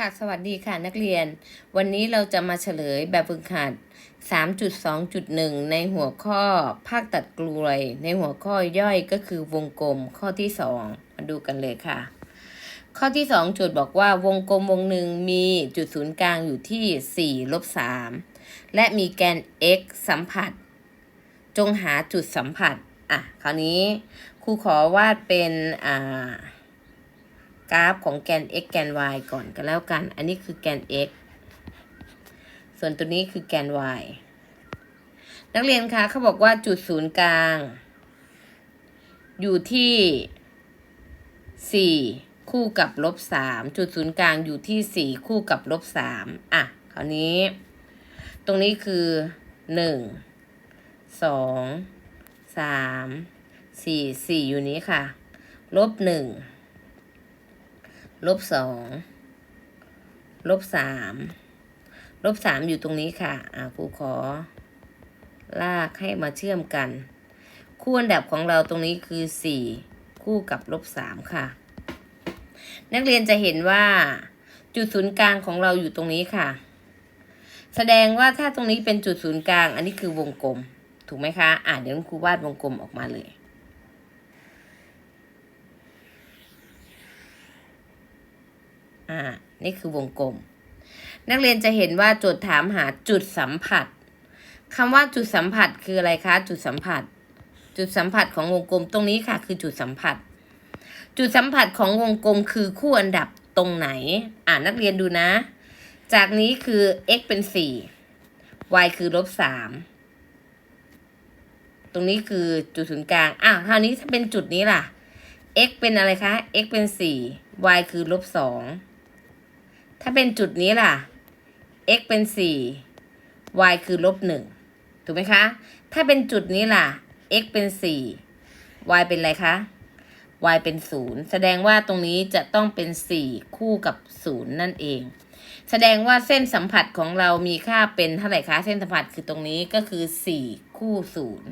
ค่ะสวัสดีค่ะนักเรียน วันนี้เราจะมาเฉลยแบบฝึกหัด 3.2.1 ในหัวข้อภาคตัดกลวย ในหัวข้อย่อยก็คือวงกลมข้อที่ 2 มาดูกันเลยค่ะ ข้อที่ 2 โจทย์บอกว่าวงกลมวงหนึ่งมีจุดศูนย์กลางอยู่ที่4ลบ3และมีแกน x สัมผัส จงหาจุดสัมผัส อะ คราวนี้ครูขอวาดเป็นอ่า กราฟของแกน x แกน y ก่อนก็แล้วกัน อันนี้คือแกน x ส่วนตัวนี้คือแกน y นักเรียนคะเขาบอกว่าจุดศูนย์กลาง อยู่ที่ 4 คู่กับลบ3จุดศูนย์กลางอยู่ที่ 4 คู่กับลบ3อะคราวนี้ ตรงนี้คือ 1 2 3 4 4 อยู่นี้ค่ะ ลบ 1 ลบสองลบสามลบสามอยู่ตรงนี้ค่ะ อ่าครูขอ ลากให้มาเชื่อมกัน คู่อันดับของเราตรงนี้คือสี่คู่กับลบสามค่ะ นักเรียนจะเห็นว่าจุดศูนย์กลางของเราอยู่ตรงนี้ค่ะ แสดงว่าถ้าตรงนี้เป็นจุดศูนย์กลาง อันนี้คือวงกลม ถูกไหมคะ อ่าเดี๋ยวครูวาดวงกลมออกมาเลย อ่า นี่คือวงกลม นักเรียนจะเห็นว่าโจทย์ถามหาจุดสัมผัสคำว่าจุดสัมผัสคืออะไรคะ จุดสัมผัส จุดสัมผัสของวงกลมตรงนี้ค่ะ คือจุดสัมผัส จุดสัมผัสของวงกลมคือคู่อันดับตรงไหน อ่านักเรียนดูนะ จากนี้คือ x เป็นสี่ y คือลบสามตรงนี้คือจุดศูนย์กลางอะคราวนี้ถ้าเป็นจุดนี้ล่ะ x เป็นอะไรคะ x เป็นสี่ y คือลบสอง ถ้าเป็นจุดนี้ล่ะ x เป็นสี่ y คือลบหนึ่งถูกไหมคะ ถ้าเป็นจุดนี้ล่ะ x เป็นสี่ y เป็นอะไรคะ y เป็นศูนย์แสดงว่าตรงนี้จะต้องเป็นสี่คู่กับศูนย์นั่นเอง แสดงว่าเส้นสัมผัสของเรามีค่าเป็นเท่าไหร่คะ เส้นสัมผัสคือตรงนี้ก็คือสี่คู่ศูนย์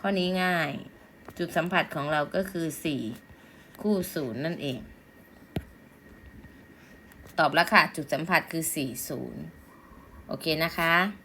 ข้อนี้ง่าย จุดสัมผัสของเราก็คือสี่คู่ศูนย์นั่นเอง ตอบแล้วค่ะ จุดสัมผัสคือ 40 โอเคนะคะ